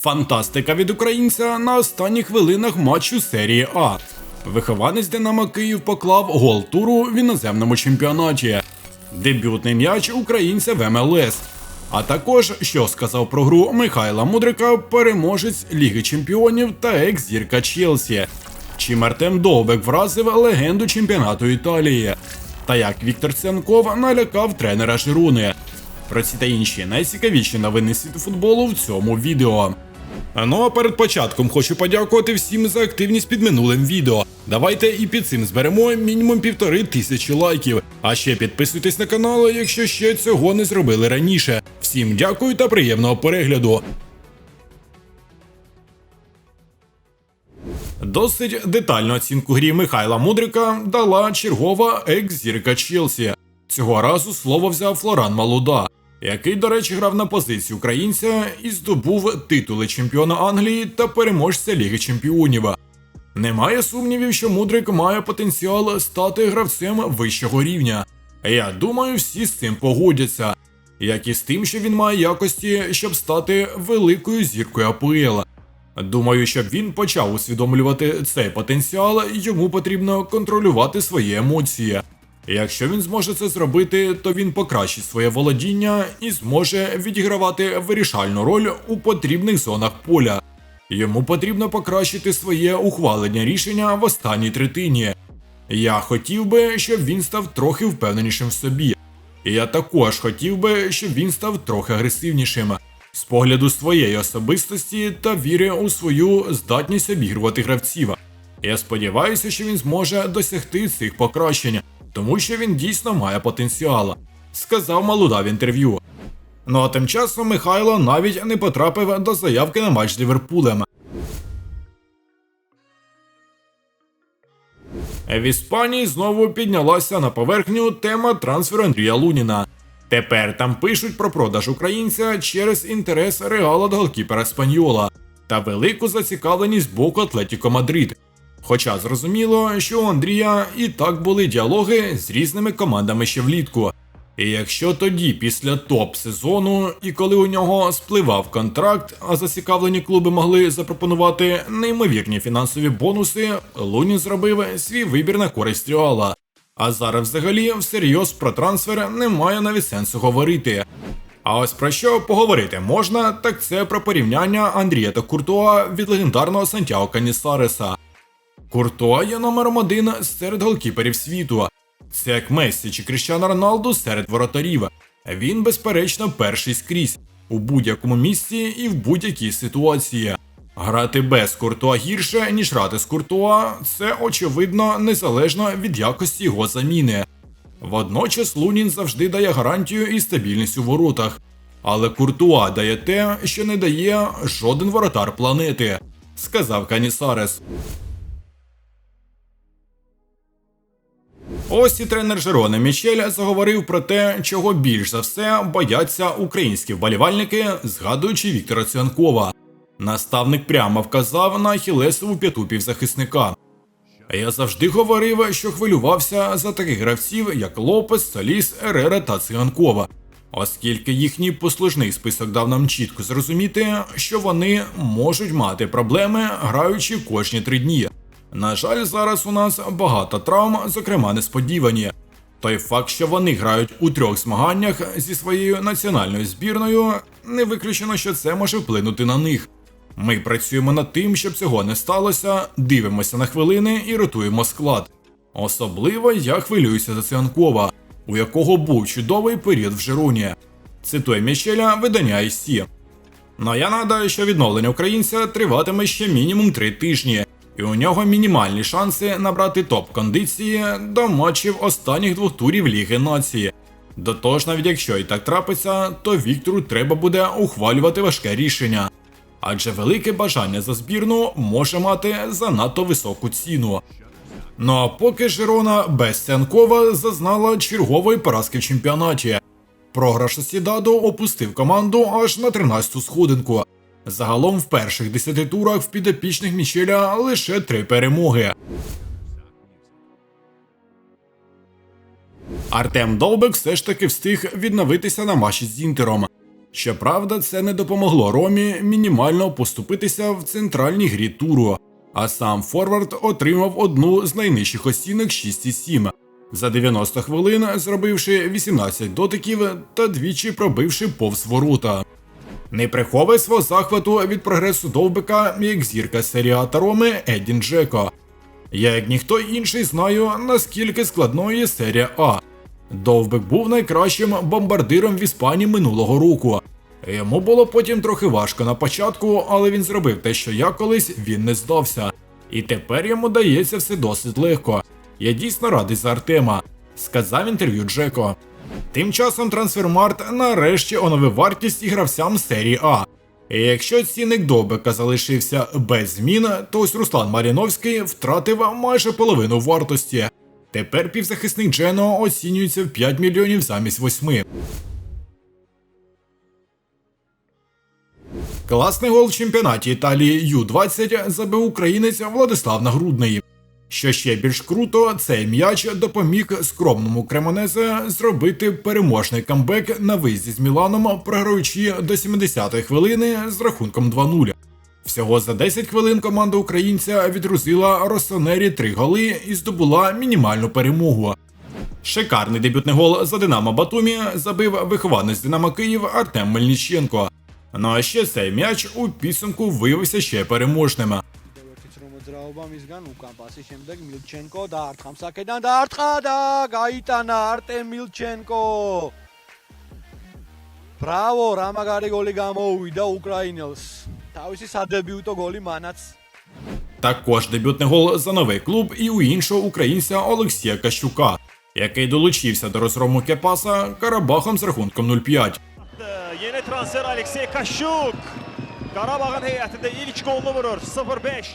Фантастика від українця на останніх хвилинах матчу серії А. Вихованець Динамо Київ поклав гол туру в іноземному чемпіонаті. Дебютний м'яч українця в МЛС. А також, що сказав про гру Михайла Мудрика, переможець Ліги Чемпіонів та екс-зірка Челсі. Чим Артем Довбек вразив легенду чемпіонату Італії. Та як Віктор Цянков налякав тренера Жируни. Про ці та інші найцікавіші новини світу футболу в цьому відео. Ну а перед початком хочу подякувати всім за активність під минулим відео. Давайте і під цим зберемо мінімум півтори тисячі лайків. А ще підписуйтесь на канал, якщо ще цього не зробили раніше. Всім дякую та приємного перегляду. Досить детальну оцінку грі Михайла Мудрика дала чергова екс-зірка Челсі. Цього разу слово взяв Флоран Малуда, який, до речі, грав на позиції українця і здобув титули чемпіона Англії та переможця Ліги Чемпіонів. Немає сумнівів, що Мудрик має потенціал стати гравцем вищого рівня. Я думаю, всі з цим погодяться, як і з тим, що він має якості, щоб стати великою зіркою АПЛ. Думаю, щоб він почав усвідомлювати цей потенціал, йому потрібно контролювати свої емоції. Якщо він зможе це зробити, то він покращить своє володіння і зможе відігравати вирішальну роль у потрібних зонах поля. Йому потрібно покращити своє ухвалення рішення в останній третині. Я хотів би, щоб він став трохи впевненішим в собі. І я також хотів би, щоб він став трохи агресивнішим. З погляду своєї особистості та віри у свою здатність обігрувати гравців. Я сподіваюся, що він зможе досягти цих покращень, тому що він дійсно має потенціал, сказав Малуда в інтерв'ю. Ну а тим часом Михайло навіть не потрапив до заявки на матч з Ліверпулем. В Іспанії знову піднялася на поверхню тема трансферу Андрія Луніна. Тепер там пишуть про продаж українця через інтерес реала до голкіпера Спаньола та велику зацікавленість боку Атлетіко Мадрид. Хоча зрозуміло, що у Андрія і так були діалоги з різними командами ще влітку. І якщо тоді, після топ сезону, і коли у нього спливав контракт, а зацікавлені клуби могли запропонувати неймовірні фінансові бонуси, Лунін зробив свій вибір на користь Реала. А зараз взагалі всерйоз про трансфер немає навіть сенсу говорити. А ось про що поговорити можна, так це про порівняння Андрія та Куртуа від легендарного Сантьяго Канісареса. Куртуа є номером один серед голкіперів світу. Це як Мессі чи Кріщано Роналду серед воротарів. Він, безперечно, перший скрізь у будь-якому місці і в будь-якій ситуації. Грати без Куртуа гірше, ніж грати з Куртуа, це очевидно незалежно від якості його заміни. Водночас Лунін завжди дає гарантію і стабільність у воротах. Але Куртуа дає те, що не дає жоден воротар планети, сказав Канісарес. Ось і тренер Жероне Мічель заговорив про те, чого більш за все бояться українські вболівальники, згадуючи Віктора Цянкова. Наставник прямо вказав на Ахілесову п'яту півзахисника. Я завжди говорив, що хвилювався за таких гравців, як Лопес, Саліс, Ерера та Циганкова, оскільки їхній послужний список дав нам чітко зрозуміти, що вони можуть мати проблеми, граючи кожні три дні. На жаль, зараз у нас багато травм, зокрема несподівані. Той факт, що вони грають у трьох змаганнях зі своєю національною збірною, не виключено, що це може вплинути на них. Ми працюємо над тим, щоб цього не сталося, дивимося на хвилини і ротуємо склад. Особливо я хвилююся за Цианкова, у якого був чудовий період в Жируні. Цитує Мішеля видання IC. Ну я нагадаю, що відновлення українця триватиме ще мінімум три тижні, і у нього мінімальні шанси набрати топ-кондиції до матчів останніх двох турів Ліги Нації. До того ж, навіть якщо і так трапиться, то Віктору треба буде ухвалювати важке рішення. Адже велике бажання за збірну може мати занадто високу ціну. Ну а поки Жирона без Цянкова зазнала чергової поразки в чемпіонаті. Програш Сосідаду опустив команду аж на 13-ту сходинку. Загалом в перших 10 турах в підопічних Мічеля лише три перемоги. Артем Довбек все ж таки встиг відновитися на матчі з Інтером. Щоправда, це не допомогло Ромі мінімально поступитися в центральній грі туру, а сам Форвард отримав одну з найнижчих оцінок 6,7, за 90 хвилин зробивши 18 дотиків та двічі пробивши повз ворота. Не приховує свого захвату від прогресу довбика як зірка серія та Роми Едін Джеко. Я, як ніхто інший, знаю, наскільки складною серія А. Довбик був найкращим бомбардиром в Іспанії минулого року. Йому було потім трохи важко на початку, але він зробив те, що я колись він не здався. І тепер йому дається все досить легко. Я дійсно радий за Артема, сказав інтерв'ю Джеко. Тим часом Трансфермарт нарешті оновив вартість гравцям серії А. І якщо цінник Довбика залишився без змін, то ось Руслан Маріновський втратив майже половину вартості. Тепер півзахисник Джено оцінюється в 5 мільйонів замість 8. Класний гол в чемпіонаті Італії Ю-20 забив українець Владислав Нагрудний. Що ще більш круто, цей м'яч допоміг скромному Кремонезе зробити переможний камбек на виїзді з Міланом, програючи до 70-ї хвилини з рахунком 2-0. Всього за 10 хвилин команда українця відрузила Росонері 3 голи і здобула мінімальну перемогу. Шикарний дебютний гол за Динамо Батумі забив вихованець Динамо Київ Артем Мельниченко. Ну а ще цей м'яч у підсумку виявився ще переможним ერთიც რომ მოძრაობა მისგან უკან პასი შემდეგ მილჩენკო დაარტყა მსაკედან დაარტყა და გაიტანა არტემ მილჩენკო ბრავო რა მაგარი გოლი გამოუვიდა უკრაინელს თავისი სადებიუტო გოლი მანაც Також дебютний гол за новий клуб і у іншого українця Олексія Кащука, який долучився до розгрому Кепаса Карабахом з рахунком 0-5. Yeni transfer Alexey Kaşuk. Qarabağın heyətində ilk qolunu vurur 0-5.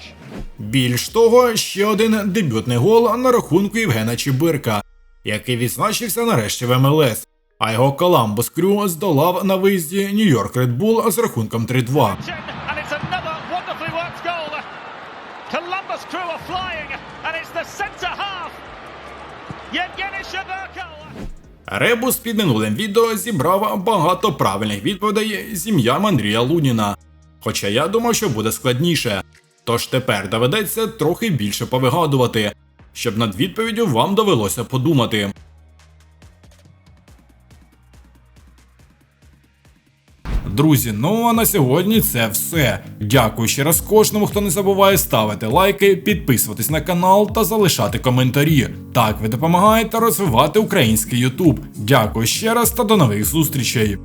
Більш того, ще один дебютний гол на рахунку Євгена Чибирка, який відзначився нарешті в МЛС. А його Коламбус Крю здолав на виїзді Нью-Йорк Red Bull з рахунком 3-2. And it's another wonderfully worked goal. Columbus crew are flying and it's the centre half. Yevgeny Shevchenko. Ребус під минулим відео зібрав багато правильних відповідей з ім'ям Андрія Луніна. Хоча я думав, що буде складніше. Тож тепер доведеться трохи більше повигадувати, щоб над відповіддю вам довелося подумати. Друзі, ну а на сьогодні це все. Дякую ще раз кожному, хто не забуває ставити лайки, підписуватись на канал та залишати коментарі. Так ви допомагаєте розвивати український Ютуб. Дякую ще раз та до нових зустрічей.